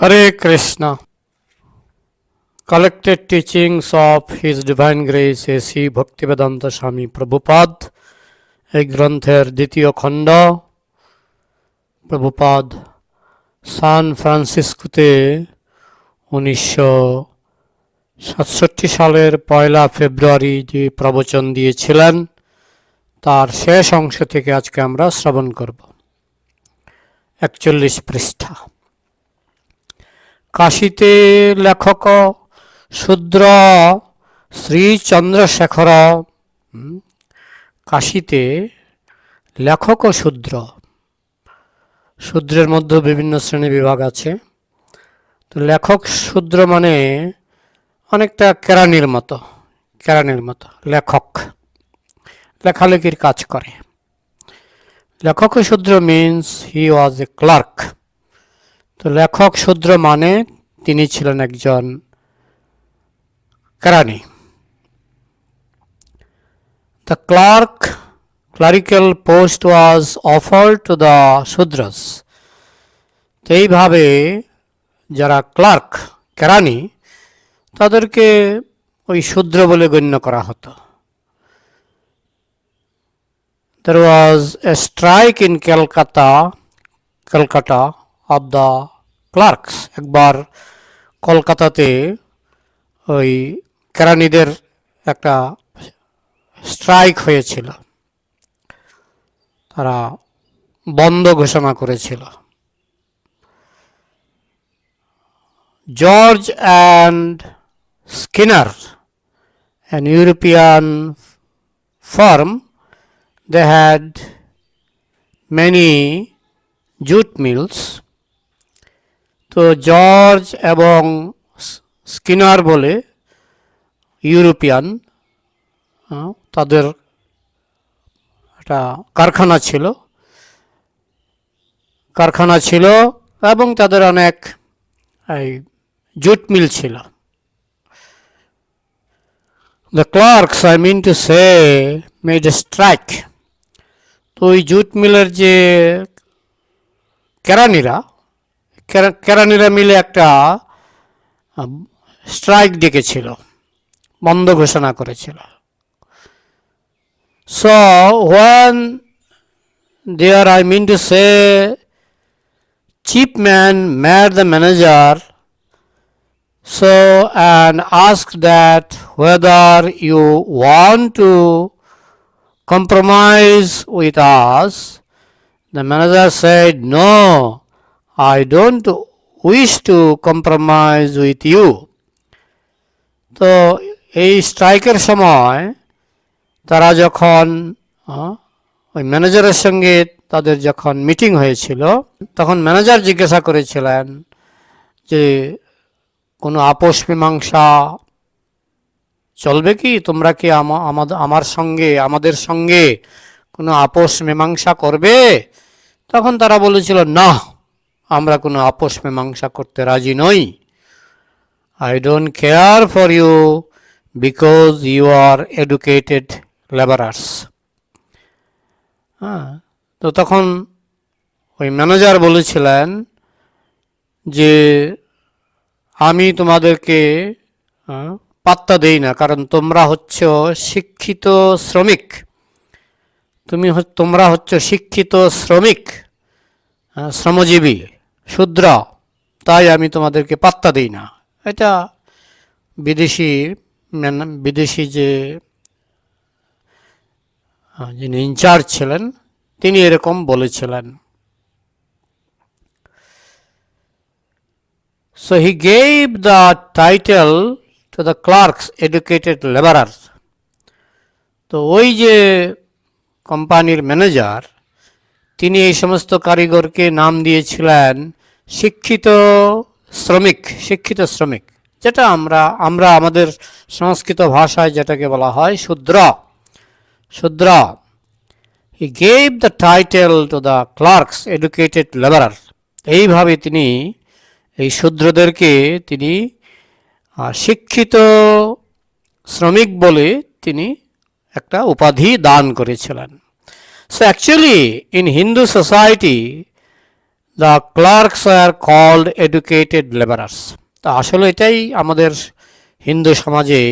Hare Krishna. Collected teachings of His Divine Grace A.C. Bhaktivedanta Swami Prabhupada এই গ্রন্থের দ্বিতীয় খণ্ড প্রভুপাদ সান ফ্রান্সিসকোতে উনিশশো সাতষট্টি সালের পয়লা ফেব্রুয়ারি যে প্রবচন দিয়েছিলেন তার শেষ অংশ থেকে আজকে আমরা শ্রবণ করব একচল্লিশ পৃষ্ঠা কাশীতে লেখক শূদ্র শ্রী চন্দ্রশেখর কাশীতে লেখক শূদ্র। শূদ্রের মধ্যে বিভিন্ন শ্রেণি বিভাগ আছে। তো লেখক শূদ্র মানে অনেকটা কেরানির মতো কেরানির মতো লেখক। লেখালেখির কাজ করে। লেখক শূদ্র means he was A clerk তো লেখক শূদ্র মানে তিনি ছিলেন একজন কেরানি। The clerk clerical post was offered to the Shudras তো এইভাবে যারা ক্লার্ক কেরানি তাদেরকে ওই শূদ্র বলে গণ্য করা হতো। There was a strike in Calcutta, Calcutta of the clerks একবার কলকাতাতে ওই কেরানিদের একটা স্ট্রাইক হয়েছিল। তারা বন্ধ ঘোষণা করেছিল। George and Skinner an European firm, they had many jute mills তো জর্জ এবং স্কিনার বলে ইউরোপিয়ান তাদের একটা কারখানা ছিল। কারখানা ছিল এবং তাদের অনেক, এই, জুট মিল ছিল। The clerks I mean to say made a strike তো ওই জুট মিলের যে কেরানিরা কেরা- কেরানিরা মিলে একটা স্ট্রাইক ডেকেছিল, বন্ধ ঘোষণা করেছিল। So one there I mean to say chief man ম্যার the manager so and ask that whether you want to compromise with us the manager said no i don't wish to compromise with you. তো এই স্ট্রাইকের সময় তারা যখন ওই ম্যানেজারের সঙ্গে তাদের যখন মিটিং হয়েছিল, তখন ম্যানেজার জিজ্ঞাসা করেছিলেন যে, কোনো আপোষ মীমাংসা চলবে কি? তোমরা কি আমার সঙ্গে, আমাদের সঙ্গে কোনো আপোষ মীমাংসা করবে? তখন তারা বলেছিল, না। আমরা কোনো আপোষ মীমাংসা করতে রাজি নই। I don't care for you because you are educated labourers হ্যাঁ তো তখন ওই ম্যানেজার বলেছিলেন যে আমি তোমাদেরকে আহ, পাত্তা দেই না কারণ তোমরা হচ্ছ শিক্ষিত শ্রমিক। তুমি তোমরা হচ্ছ শিক্ষিত শ্রমিক আহ, শ্রমজীবী। শূদ্র তাই আমি তোমাদেরকে পাত্তা দিই না এটা বিদেশি বিদেশি যে যিনি ইনচার্জ ছিলেন তিনি এরকম বলেছিলেন So he gave the title to the clerks, educated laborers. তো ওই যে কোম্পানির ম্যানেজার তিনি এই সমস্ত কারিগরকে নাম দিয়েছিলেন শিক্ষিত শ্রমিক শিক্ষিত শ্রমিক, যেটা আমরা আমরা আমাদের সংস্কৃত ভাষায় যেটাকে বলা হয় শূদ্র শূদ্র. He gave the title to the clerks educated labourer এইভাবে তিনি, এই শূদ্রদেরকে তিনি শিক্ষিত শ্রমিক বলে তিনি একটা উপাধি দান করেছিলেন। So actually in Hindu society the clerks are called educated labourers তা আসলে এটাই আমাদের হিন্দু সমাজে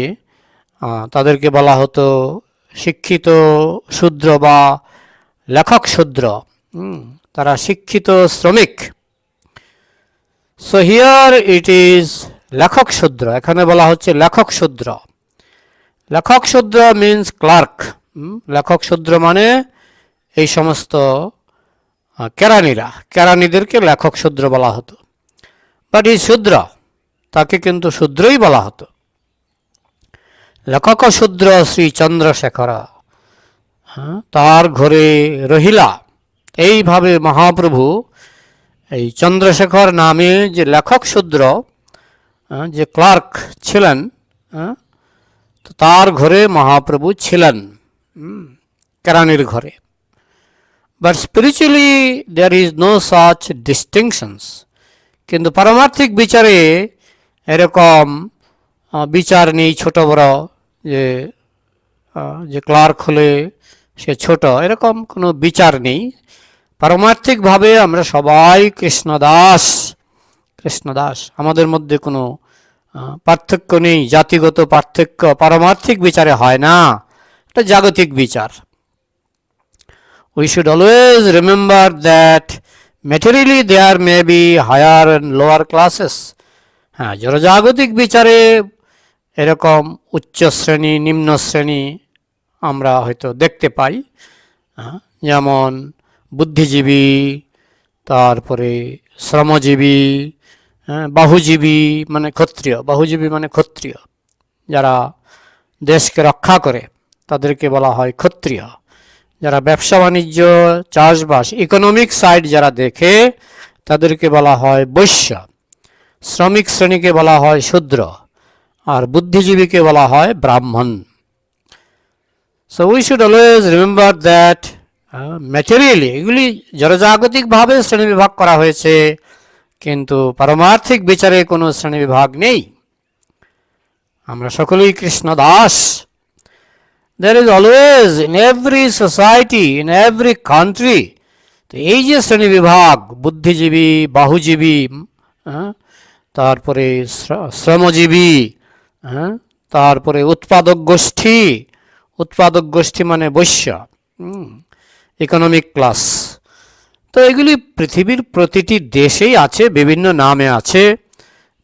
তাদেরকে বলা হতো শিক্ষিত শূদ্র বা লেখক শূদ্র। তারা শিক্ষিত শ্রমিক। সো হিয়ার ইট ইজ লেখক শূদ্র। এখানে বলা হচ্ছে লেখক শূদ্র। লেখক শূদ্র মিন্স ক্লার্ক লেখক শূদ্র মানে এই সমস্ত কেরানিরা কেরানিদেরকে লেখক শূদ্র বলা হতো। বাট এই শূদ্র তাকে কিন্তু শূদ্রই বলা হতো। লেখক শূদ্র শ্রী চন্দ্রশেখর হ্যাঁ, তার ঘরে রহিলা। এইভাবে মহাপ্রভু এই চন্দ্রশেখর নামে যে লেখক শূদ্র যে ক্লার্ক ছিলেন হ্যাঁ, তো তার ঘরে মহাপ্রভু ছিলেন কেরানির ঘরে। But spiritually there is no such distinctions কিন্তু পারমার্থিক বিচারে এরকম বিচার নেই ছোট বড় যে যে ক্লার্ক হলে সে ছোট এরকম কোনো বিচার নেই পারমার্থিকভাবে আমরা সবাই কৃষ্ণদাস কৃষ্ণদাস আমাদের মধ্যে কোনো পার্থক্য নেই জাতিগত পার্থক্য পারমার্থিক বিচারে হয় না এটা জাগতিক বিচার we should always remember that materially there may be higher and lower classes. হ্যাঁ জড়জাগতিক বিচারে এরকম উচ্চ শ্রেণি, নিম্ন শ্রেণি আমরা হয়তো দেখতে পাই। যেমন বুদ্ধিজীবী, তারপরে শ্রমজীবী বাহুজীবী মানে ক্ষত্রিয়, বাহুজীবী মানে ক্ষত্রিয়। যারা দেশকে রক্ষা করে, তাদেরকে বলা হয় ক্ষত্রিয়। যারা ব্যবসা বাণিজ্য, চাষবাস ইকোনমিক সাইড যারা দেখে, তাদেরকে বলা হয় বৈশ্য। শ্রমিক শ্রেণীকে বলা হয় শূদ্র। আর বুদ্ধিজীবীকে বলা হয় ব্রাহ্মণ। So we should always remember that materially এগুলি জড়জাগতিকভাবে শ্রেণীবিভাগ করা হয়েছে, কিন্তু পারমার্থিক বিচারে কোনো শ্রেণীবিভাগ নেই। আমরা সকলেই Krishna Das there is always in every society in every country এই যে শ্রেণি বিভাগ বুদ্ধিজীবী বাহুজীবী হ্যাঁ, তারপরে শ্র- শ্রমজীবী হ্যাঁ, তারপরে উৎপাদক গোষ্ঠী উৎপাদক গোষ্ঠী মানে বৈশ্য ইকোনমিক ক্লাস তো এগুলি পৃথিবীর প্রতিটি দেশেই আছে বিভিন্ন নামে আছে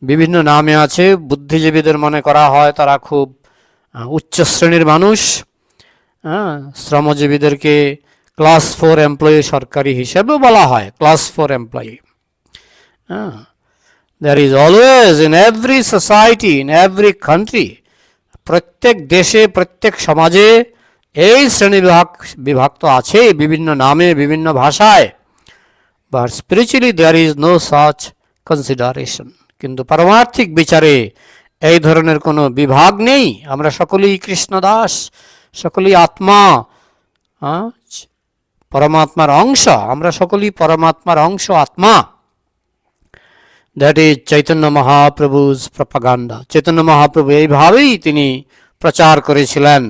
বিভিন্ন নামে আছে বুদ্ধিজীবীদের মনে করা হয় তারা খুব উচ্চ শ্রেণির মানুষ হ্যাঁ শ্রমজীবীদেরকে ক্লাস ফোর এমপ্লয়ি সরকারি হিসেবেও বলা হয় ক্লাস ফোর এমপ্লয়ি হ্যাঁ there is always in every society in every country প্রত্যেক দেশে, প্রত্যেক সমাজে এই শ্রেণি বিভাগ বিভক্ত আছে বিভিন্ন নামে, বিভিন্ন ভাষায় but spiritually there is no such consideration কিন্তু পারমার্থিক বিচারে এই ধরনের কোনো বিভাগ নেই। আমরা সকলেই কৃষ্ণদাস, সকলেই আত্মা হ্যাঁ? পরমাত্মার অংশ, আমরা সকলেই পরমাত্মার অংশ, আত্মা। That is Chaitanya Mahaprabhu's propaganda Chaitanya Mahaprabhu এইভাবেই তিনি প্রচার করেছিলেন।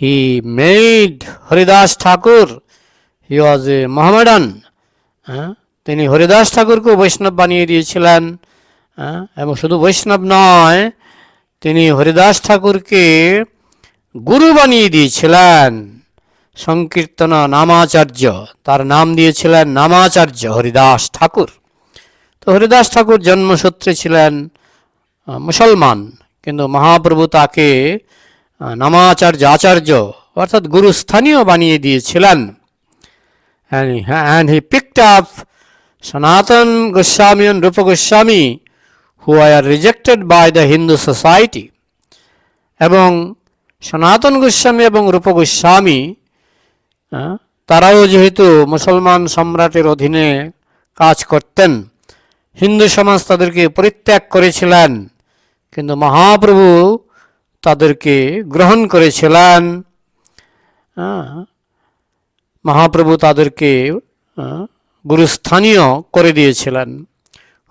He made Haridas Thakur. He was a Mohammedan তিনি হরিদাস ঠাকুরকে বৈষ্ণব বানিয়ে দিয়েছিলেন। হ্যাঁ? এবং শুধু বৈষ্ণব নয় তিনি হরিদাস ঠাকুরকে গুরু বানিয়ে দিয়েছিলেন। সংকীর্তন নামাচার্য তার নাম দিয়েছিলেন নামাচার্য হরিদাস ঠাকুর। তো হরিদাস ঠাকুর জন্মসূত্রে ছিলেন মুসলমান কিন্তু মহাপ্রভু তাকে নামাচার্য আচার্য অর্থাৎ গুরুস্থানীয় বানিয়ে দিয়েছিলেন। And he, and he picked up রূপ Goswami who were rejected by the Hindu society. এবং সনাতন গোস্বামী এবং রূপ গোস্বামী তারাও যেহেতু মুসলমান সম্রাটের অধীনে কাজ করতেন, হিন্দু সমাজ তাদেরকে পরিত্যাগ করেছিলেন, কিন্তু মহাপ্রভু তাদেরকে গ্রহণ করেছিলেন মহাপ্রভু তাদেরকে গুরুস্থানীয় করে দিয়েছিলেন।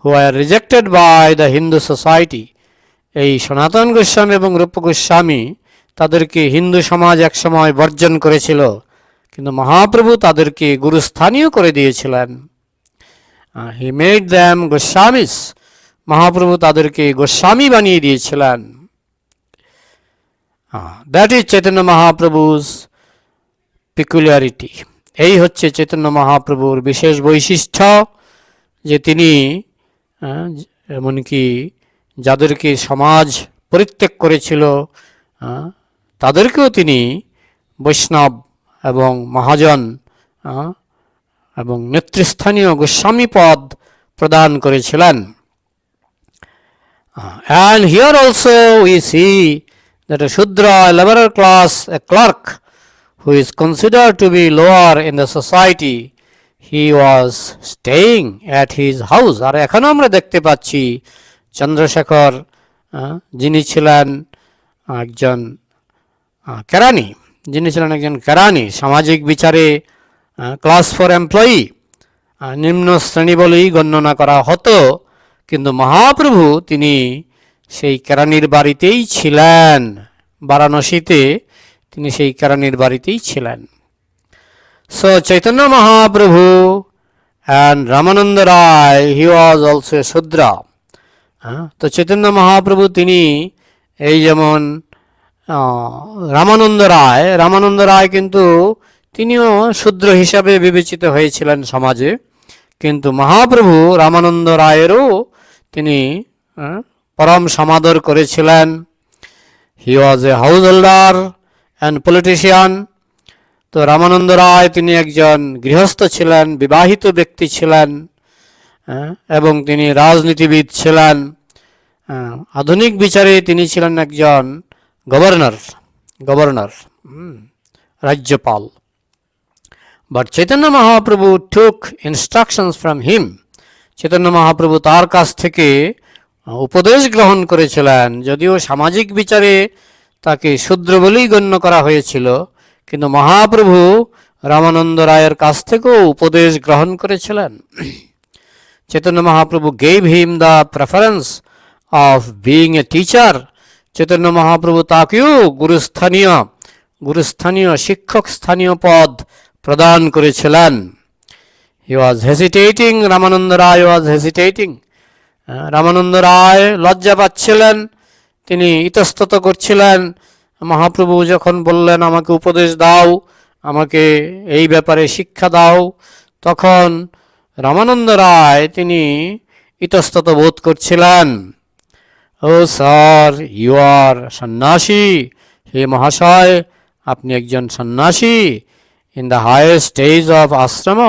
Who rejected by the Hindu society এই সনাতন গোস্বামী এবং রূপ গোস্বামী তাদেরকে হিন্দু সমাজ একসময় বর্জন করেছিল, কিন্তু মহাপ্রভু তাদেরকে গুরুস্থানীয় করে দিয়েছিলেন। He made them Goswamis. Mahaprabhu তাদেরকে গোস্বামী বানিয়ে দিয়েছিলেন। That is Chaitanya Mahaprabhu's peculiarity এই হচ্ছে চৈতন্য মহাপ্রভুর বিশেষ বৈশিষ্ট্য যে তিনি হ্যাঁ, এমনকি যাদেরকে সমাজ পরিত্যাগ করেছিল হ্যাঁ, তাদেরকেও তিনি বৈষ্ণব এবং মহাজন হ্যাঁ, এবং নেতৃস্থানীয় গোস্বামী পদ প্রদান করেছিলেন। And here also we see that a shudra class a clerk who is consider to be lower in the society he was staying at his house আর এখনও আমরা দেখতে পাচ্ছি চন্দ্রশেখর যিনি ছিলেন একজন কেরানি। যিনি ছিলেন একজন কেরানি, সামাজিক বিচারে ক্লাস ফর এমপ্লয়ি নিম্ন শ্রেণি বলেই গণ্যনা করা হতো। কিন্তু মহাপ্রভু তিনি সেই কেরানির বাড়িতেই ছিলেন। বারাণসীতে তিনি সেই কেরানির বাড়িতেই ছিলেন। So Chaitanya Mahaprabhu and Ramananda Ray he was also shudra হ্যাঁ, তো চৈতন্য মহাপ্রভু তিনি এই যেমন রামানন্দ রায় রামানন্দ রায় কিন্তু তিনিও শূদ্র হিসাবে বিবেচিত হয়েছিলেন সমাজে। কিন্তু মহাপ্রভু রামানন্দ রায়েরও তিনি পরম সমাদর করেছিলেন। He was a householder and politician তো রামানন্দ রায় তিনি একজন গৃহস্থ ছিলেন বিবাহিত ব্যক্তি ছিলেন হ্যাঁ, এবং তিনি রাজনীতিবিদ ছিলেন হ্যাঁ, আধুনিক বিচারে তিনি ছিলেন একজন গভর্নর গভর্নর রাজ্যপাল। But Chaitanya Mahaprabhu took instructions from him Chaitanya Mahaprabhu তার কাছ থেকে উপদেশ গ্রহণ করেছিলেন। যদিও সামাজিক বিচারে তাকে শূদ্র বলেই গণ্য করা হয়েছিল কিন্তু মহাপ্রভু রামানন্দ রায়ের কাছ থেকেও উপদেশ গ্রহণ করেছিলেন। Chaitanya Mahaprabhu gave him the preference of being a teacher Chaitanya Mahaprabhu তাকেও গুরুস্থানীয় গুরুস্থানীয় শিক্ষক স্থানীয় পদ প্রদান করেছিলেন। হি ওয়াজ হেসিটেটিং রামানন্দ রায় ওয়াজ হেসিটেটিং রামানন্দ রায় লজ্জা পাচ্ছিলেন, তিনি ইতস্তত করছিলেন। মহাপ্রভু যখন বললেন, আমাকে উপদেশ দাও, আমাকে এই ব্যাপারে শিক্ষা দাও, তখন রামানন্দ রায় তিনি ইতস্তত বোধ করছিলেন, ও স্যার, ইউ আর সন্ন্যাসী, হে মহাশয়, আপনি একজন সন্ন্যাসী, in the highest stage of ashram.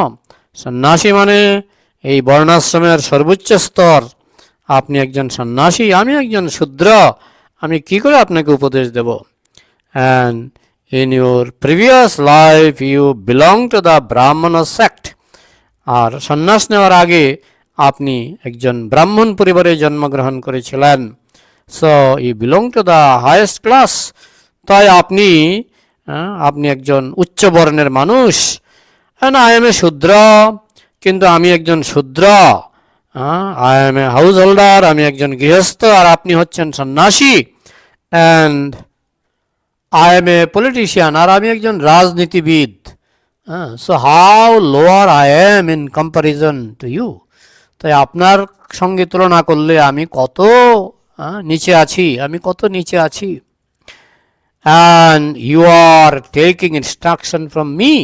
সন্ন্যাসী মানে এই বর্ণাশ্রমের সর্বোচ্চ স্তর। আপনি একজন সন্ন্যাসী, আমি একজন শূদ্র, আমি কি করে আপনাকে উপদেশ দেব? And in your previous life you belong to the Brahmin sect আর সন্ন্যাস নেওয়ার আগে আপনি একজন ব্রাহ্মণ পরিবারে জন্মগ্রহণ করেছিলেন। So you belong to the highest class তাই আপনি আপনি একজন উচ্চ বর্ণের মানুষ। না আই এম এ শূদ্র, কিন্তু আমি একজন শূদ্র। I am a householder আমি একজন গৃহস্থ, আর আপনি হচ্ছেন সন্ন্যাসী। And I am a politician আর আমি একজন রাজনীতিবিদ। হ্যাঁ so how lower I am in comparison to you তাই আপনার সঙ্গে তুলনা করলে আমি কত আহ, নিচে আছি আমি কত নিচে আছি। And you are taking instruction from me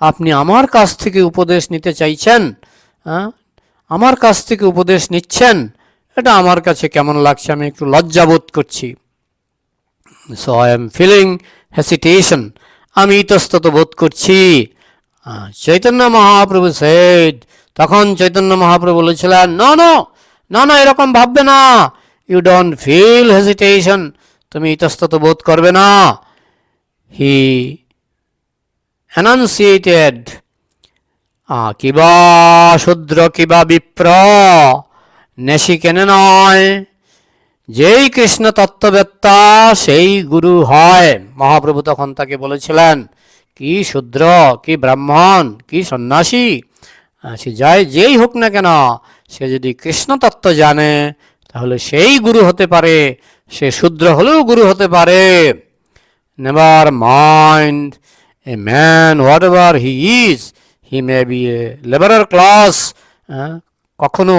আপনি আমার কাছ থেকে উপদেশ নিতে চাইছেন হ্যাঁ? আমার কাছ থেকে উপদেশ নিচ্ছেন। এটা আমার কাছে কেমন লাগছে? আমি একটু লজ্জাবোধ করছি। So I am feeling hesitation আমি ইতস্তত বোধ করছি। চৈতন্য মহাপ্রভু সেড তখন চৈতন্য মহাপ্রভু বলেছিলেন না না না না এরকম ভাববে না। ইউ ডোন্ট ফিল হেসিটেশন তুমি ইতস্তত বোধ করবে না। হি অ্যানাউন্সিয়েটেড কিবা শূদ্র, কিবা বিপ্র, নেশি কেনে নয় যেই কৃষ্ণ তত্ত্ববেত্তা, সেই গুরু হয়। মহাপ্রভু তখন তাকে বলেছিলেন, কি শূদ্র, কি ব্রাহ্মণ, কি সন্ন্যাসী? সে যাই যেই হোক না কেন, সে যদি কৃষ্ণ তত্ত্ব জানে, তাহলে সেই গুরু হতে পারে, সে শূদ্র হলেও গুরু হতে পারে। Never mind a man whatever he is he may be a labourer class কখনো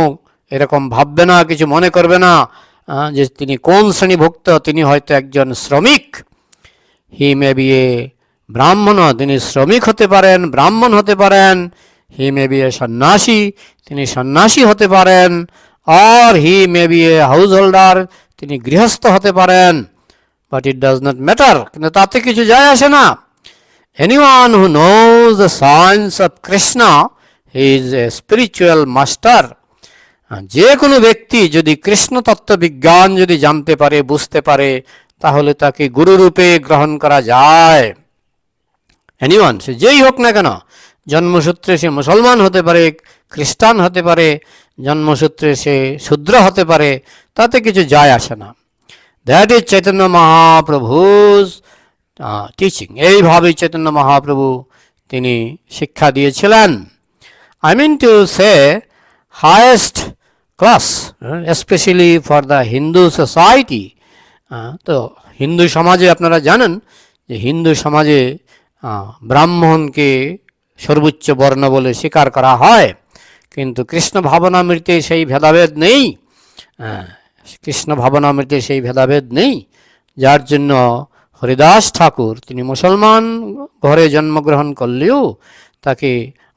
এরকম ভাববে না, কিছু মনে করবে না। যে তিনি কোন শ্রেণীভুক্ত, তিনি হয়তো একজন শ্রমিক। হি মে বি এ ব্রাহ্মণ, তিনি শ্রমিক হতে পারেন, ব্রাহ্মণ হতে পারেন। হি মে বি এ সন্ন্যাসী, তিনি সন্ন্যাসী হতে পারেন। আর he may be a householder তিনি গৃহস্থ হতে পারেন। But it does not matter কিন্তু তাতে কিছু যায় আসে না। Anyone who knows the science of Krishna he is a spiritual master যে কোনো ব্যক্তি যদি কৃষ্ণ তত্ত্ব বিজ্ঞান যদি জানতে পারে, বুঝতে পারে, তাহলে তাকে গুরুরূপে গ্রহণ করা যায়। এনিওয়ান সে যেই হোক না কেন, জন্মসূত্রে সে মুসলমান হতে পারে, খ্রিস্টান হতে পারে, জন্মসূত্রে সে শূদ্র হতে পারে, তাতে কিছু যায় আসে না। That is Chaitanya Mahaprabhu's teaching এইভাবেই চৈতন্য মহাপ্রভু তিনি শিক্ষা দিয়েছিলেন। I mean to say highest class, especially for the Hindu society. তো হিন্দু সমাজে আপনারা জানেন যে হিন্দু সমাজে ব্রাহ্মণকে সর্বোচ্চ বর্ণ বলে স্বীকার করা হয়। কিন্তু কৃষ্ণ ভাবনামৃতে সেই ভেদাভেদ নেই। কৃষ্ণ ভাবনামৃতে সেই ভেদাভেদ নেই। যার জন্য হরিদাস ঠাকুর তিনি মুসলমান ঘরে জন্মগ্রহণ করলেও তাকে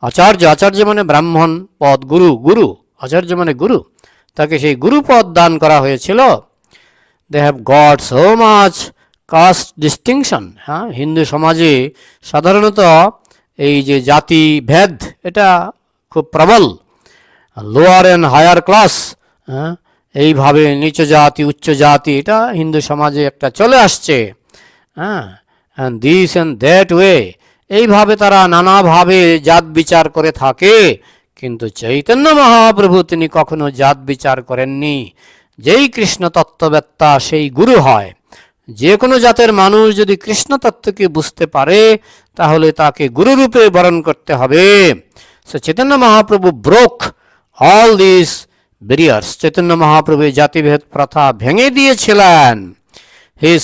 আচার্য আচার্য মানে ব্রাহ্মণ পদ গুরু গুরু। আচার্য মানে গুরু, তাকে সেই গুরুপদ দান করা হয়েছিল। They have got so much caste distinction হ্যাঁ? হিন্দু সমাজে সাধারণত এই যে জাতি ভেদ, এটা খুব প্রবল। লোয়ার অ্যান্ড হায়ার ক্লাস হ্যাঁ? এইভাবে নিচ জাতি, উচ্চ জাতি, এটা হিন্দু সমাজে একটা চলে আসছে হ্যাঁ? And this and that way এইভাবে তারা নানাভাবে জাত বিচার করে থাকে। কিন্তু চৈতন্য মহাপ্রভু তিনি কখনো জাত বিচার করেননি। যেই কৃষ্ণ তত্ত্ববেত্তা সেই গুরু হয়। যে কোনো জাতের মানুষ যদি কৃষ্ণ তত্ত্বকে বুঝতে পারে তাহলে তাকে গুরুরূপে বরণ করতে হবে। So Chaitanya Mahaprabhu broke all this barriers Chaitanya Mahaprabhu জাতিভেদ প্রথা ভেঙে দিয়েছিলেন। His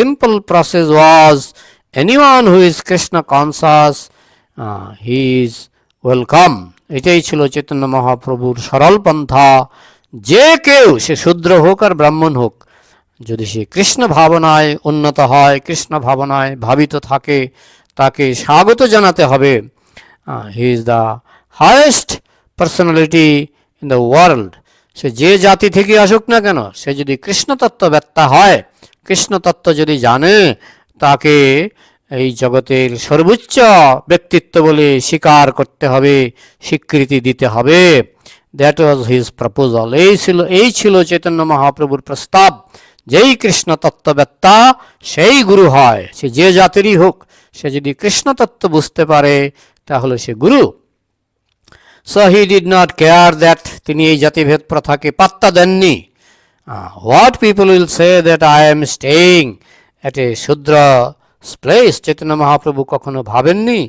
simple process was anyone who is Krishna conscious, uh, he is welcome. এটাই ছিল চৈতন্য মহাপ্রভুর সরল পন্থা। যে কেউ, সে শূদ্র হোক আর ব্রাহ্মণ হোক, যদি সে কৃষ্ণ ভাবনায় উন্নত হয়, কৃষ্ণ ভাবনায় ভাবিত থাকে, তাকে স্বাগত জানাতে হবে। He is the highest personality in the world সে যে জাতি থেকে আসুক না কেন, সে যদি কৃষ্ণ তত্ত্ববেত্তা হয় কৃষ্ণ তত্ত্ব যদি জানে, তাকে এই জগতের সর্বোচ্চ ব্যক্তিত্ব বলে স্বীকার করতে হবে, স্বীকৃতি দিতে হবে। দ্যাট ওয়াজ হিজ প্রপোজাল এই ছিল এই ছিল চৈতন্য মহাপ্রভুর প্রস্তাব। যেই কৃষ্ণ তত্ত্ববেত্তা, সেই গুরু হয়। সে যে জাতিরই হোক, সে যদি কৃষ্ণ তত্ত্ব বুঝতে পারে, তাহলে সে গুরু। So he did not care that তিনি এই জাতিভেদ প্রথাকে পাত্তা দেননি। What people will say that I am staying at a Shudra place Chaitanya Mahaprabhu কখনো ভাবেননি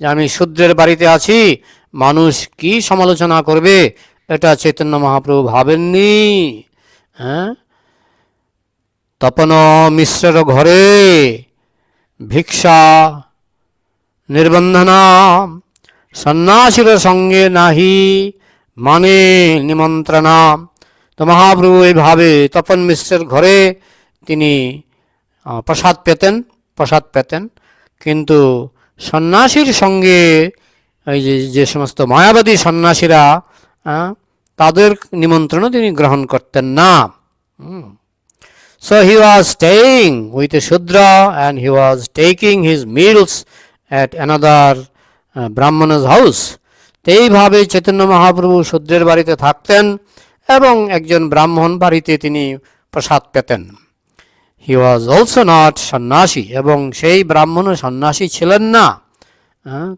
যে আমি শূদ্রের বাড়িতে আছি। মানুষ কি সমালোচনা করবে? এটা চৈতন্য মহাপ্রভু ভাবেননি। হ্যাঁ? তপন মিশ্রের ঘরে। ভিক্ষা, নির্বন্ধনা, সন্ন্যাসীর সঙ্গে নাহি মানে নিমন্ত্রণা। তো মহাপ্রভু এইভাবে তপন মিশ্রের ঘরে তিনি প্রসাদ পেতেন। প্রসাদ পেতেন। কিন্তু সন্ন্যাসীর সঙ্গে এই যে যে সমস্ত মায়াবাদী সন্ন্যাসীরা তাদের নিমন্ত্রণও তিনি গ্রহণ করতেন না। So he was was with a a and he was taking taking meals meals another another house এইভাবে চৈতন্য মহাপ্রভু শূদ্রের বাড়িতে থাকতেন এবং একজন ব্রাহ্মণ বাড়িতে তিনি প্রসাদ পেতেন। হি ওয়াজ অলসো নট সন্ন্যাসী এবং সেই ব্রাহ্মণও সন্ন্যাসী ছিলেন না।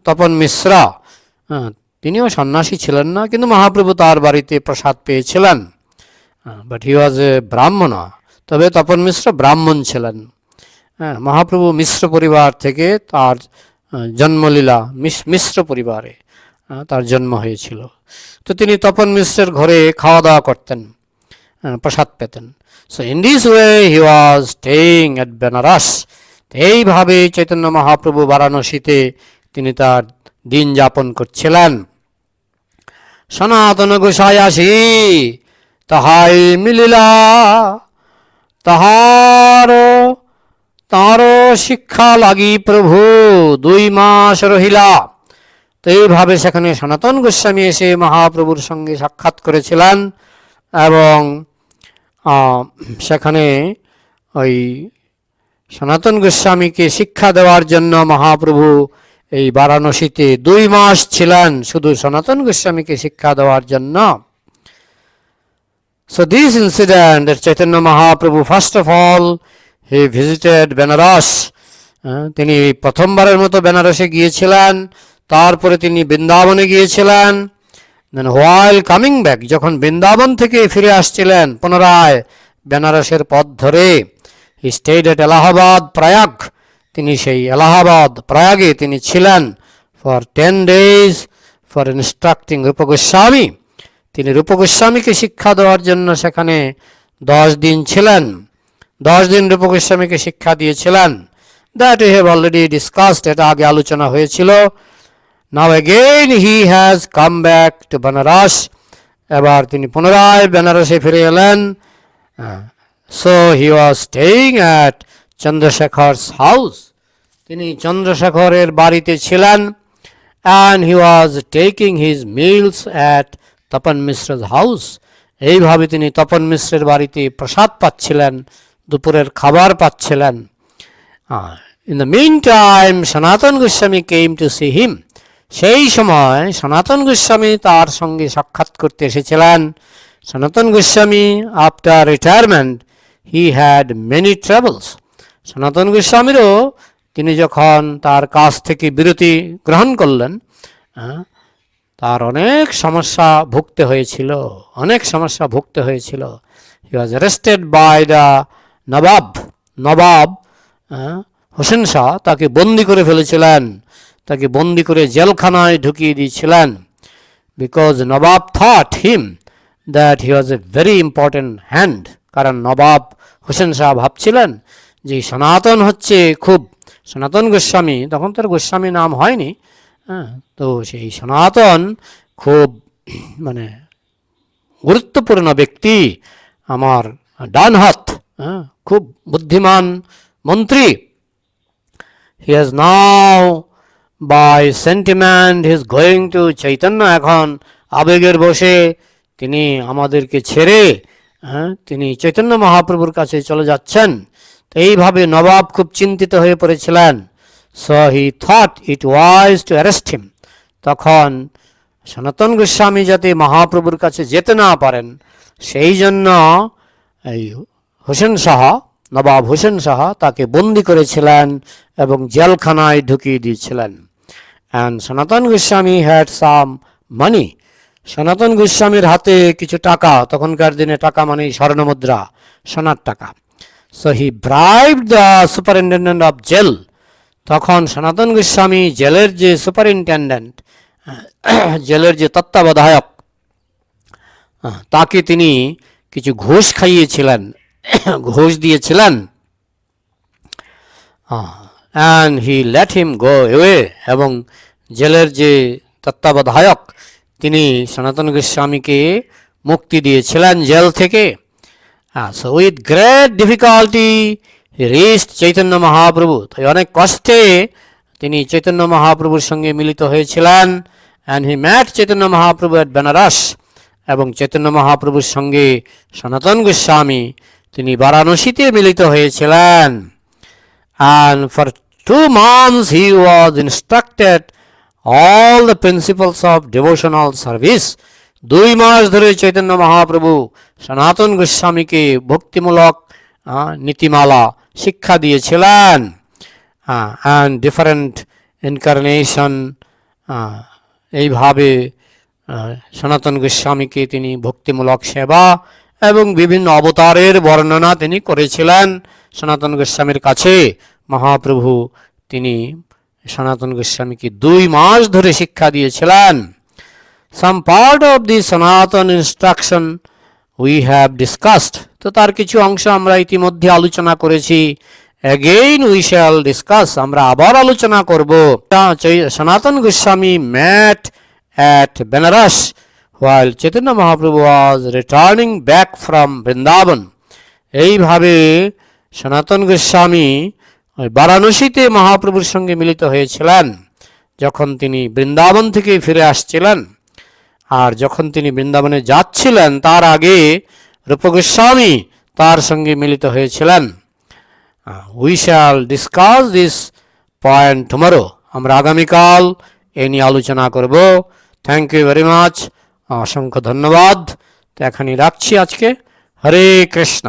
তপন মিশ্রা তিনিও সন্ন্যাসী ছিলেন না, কিন্তু মহাপ্রভু তার বাড়িতে প্রসাদ পেয়েছিলেন। বাট হি ওয়াজ এ ব্রাহ্মণ। তবে তপন মিশ্র ব্রাহ্মণ ছিলেন। হ্যাঁ মহাপ্রভু মিশ্র পরিবার থেকে তার জন্মলীলা মিশ- মিশ্র পরিবারে তার জন্ম হয়েছিল। তো তিনি তপন মিশ্রের ঘরে খাওয়া দাওয়া করতেন প্রসাদ পেতেন। So in this way he was staying at Benares এইভাবে চৈতন্য মহাপ্রভু বারাণসীতে তিনি তার দিন যাপন করছিলেন। সনাতন গোসাই আসি, তাহাই মিলিলা তাহার তাঁর শিক্ষা লাগি প্রভু, দুই মাস রহিলা। তো এইভাবে সেখানে সনাতন গোস্বামী এসে মহাপ্রভুর সঙ্গে সাক্ষাৎ করেছিলেন এবং সেখানে ওই সনাতন গোস্বামীকে শিক্ষা দেওয়ার জন্য মহাপ্রভু এই বারাণসীতে দুই মাস ছিলেন শুধু সনাতন গোস্বামীকে শিক্ষা দেওয়ার জন্য। So this incident that Chaitanya Mahaprabhu, first of all, he visited Benaras তিনি প্রথমবারের মতো বেনারসে গিয়েছিলেন। তারপরে তিনি বৃন্দাবনে গিয়েছিলেন। দেন হোয়াইল কামিং ব্যাক যখন বৃন্দাবন থেকে ফিরে আসছিলেন পুনরায় বেনারসের পথ ধরে he stayed at Allahabad, Prayag. তিনি সেই এলাহাবাদ, প্রয়াগে তিনি ছিলেন for ten days for instructing Rup Goswami তিনি রূপ গোস্বামীকে শিক্ষা দেওয়ার জন্য সেখানে দশ দিন ছিলেন। দশ দিন রূপ গোস্বামীকে শিক্ষা দিয়েছিলেন। দ্যাট হ্যাভ অলরেডি ডিসকাসড এটা আগে আলোচনা হয়েছিল। Now again he has come back to Benares এবার তিনি পুনরায় বেনারসে ফিরে এলেন। So he was staying at Chandrashekhar's house তিনি চন্দ্রশেখরের বাড়িতে ছিলেন। And he was taking his meals at Tapan মিশ্রের হাউস এইভাবে তিনি তপন মিশ্রের বাড়িতে প্রসাদ পাচ্ছিলেন, দুপুরের খাবার পাচ্ছিলেন। In the meantime Sanatan Goswami came to see him সেই সময় সনাতন গোস্বামী তার সঙ্গে সাক্ষাৎ করতে এসেছিলেন। Sanatan Goswami after retirement he had many travels Sanatan গোস্বামীরও তিনি যখন তার কাছ থেকে বিরতি গ্রহণ করলেন তার অনেক সমস্যা ভুগতে হয়েছিল, অনেক সমস্যা ভুগতে হয়েছিল। He was arrested by the Nawab Nawab Hussain Shah তাকে বন্দি করে ফেলেছিলেন। তাকে বন্দি করে জেলখানায় ঢুকিয়ে দিয়েছিলেন। Because Nawab thought him that he was a very important hand কারণ নবাব হোসেন শাহ ভাবছিলেন যে সনাতন হচ্ছে খুব সনাতন গোস্বামী, তখন তার গোস্বামী নাম হয়নি। হ্যাঁ তো সেই সনাতন খুব মানে গুরুত্বপূর্ণ ব্যক্তি, আমার ডান হাত হ্যাঁ খুব বুদ্ধিমান মন্ত্রী। He has now by sentiment his going to Chaitanya এখন, আবেগের বসে, তিনি আমাদেরকে ছেড়ে হ্যাঁ তিনি চৈতন্য মহাপ্রভুর কাছে চলে যাচ্ছেন। তো এইভাবে নবাব খুব চিন্তিত হয়ে পড়েছিলেন। So he thought it wise to arrest him তখন সনাতন গোস্বামী যাতে মহাপ্রভুর কাছে যেতে না পারেন, সেই জন্য এই হোসেন শাহ, নবাব হোসেন শাহ তাকে বন্দি করেছিলেন এবং জেলখানায় ঢুকিয়ে দিয়েছিলেন। অ্যান্ড সনাতন গোস্বামী হ্যাড সাম মানি সনাতন গোস্বামীর হাতে কিছু টাকা, তখনকার দিনে টাকা মানে স্বর্ণমুদ্রা, সোনার টাকা। So he bribe the superintendent of jail তখন সনাতন গোস্বামী জেলের যে সুপারিনটেন্ডেন্ট জেলের যে তত্ত্বাবধায়ক, তাকে তিনি কিছু ঘুষ খাইয়েছিলেন, ঘুষ দিয়েছিলেন। And he let him go away এবং জেলের যে তত্ত্বাবধায়ক, তিনি সনাতন গোস্বামীকে মুক্তি দিয়েছিলেন জেল থেকে। So with great difficulty wrist Chaitanya Mahaprabhu. তাই অনেক কষ্টে তিনি চৈতন্য মহাপ্রভুর সঙ্গে মিলিত হয়েছিলেন and he met Chaitanya Mahaprabhu at Benares এবং চৈতন্য মহাপ্রভুর সঙ্গে সনাতন গোস্বামী তিনি বারাণসীতে মিলিত হয়েছিলেন। And for two months he was instructed all the principles of devotional service. দুই মাস ধরে চৈতন্য মহাপ্রভু সনাতন গোস্বামীকে ভক্তিমূলক নীতিমালা শিক্ষা দিয়েছিলেন। অ্যান্ড ডিফারেন্ট ইনকারনেশন এইভাবে সনাতন গোস্বামীকে তিনি ভক্তিমূলক সেবা এবং বিভিন্ন অবতারের বর্ণনা তিনি করেছিলেন। সনাতন গোস্বামীর কাছে মহাপ্রভু তিনি সনাতন গোস্বামীকে দুই মাস ধরে শিক্ষা দিয়েছিলেন। সাম পার্ট অফ দি সনাতন ইনস্ট্রাকশন উই হ্যাভ ডিসকাসড তো তার কিছু অংশ আমরা ইতিমধ্যে আলোচনা করেছি। অ্যাগেইন উই শ্যাল ডিসকাস আমরা আবার আলোচনা করব। Sanatan Goswami met at Benares while Chaitanya Mahaprabhu was returning back from Vrindavan এইভাবে সনাতন গোস্বামী বারাণসীতে মহাপ্রভুর সঙ্গে মিলিত হয়েছিলেন। যখন তিনি বৃন্দাবন থেকে ফিরে আসছিলেন, আর যখন তিনি বৃন্দাবনে যাচ্ছিলেন, তার আগে রূপ গোস্বামী তার সঙ্গে মিলিত হয়েছিলেন। We shall discuss this point tomorrow আমরা আগামীকাল এ নিয়ে আলোচনা করব। থ্যাংক ইউ ভেরি মাচ অসংখ্য ধন্যবাদ। তো এখানেই রাখছি আজকে। হরে কৃষ্ণ।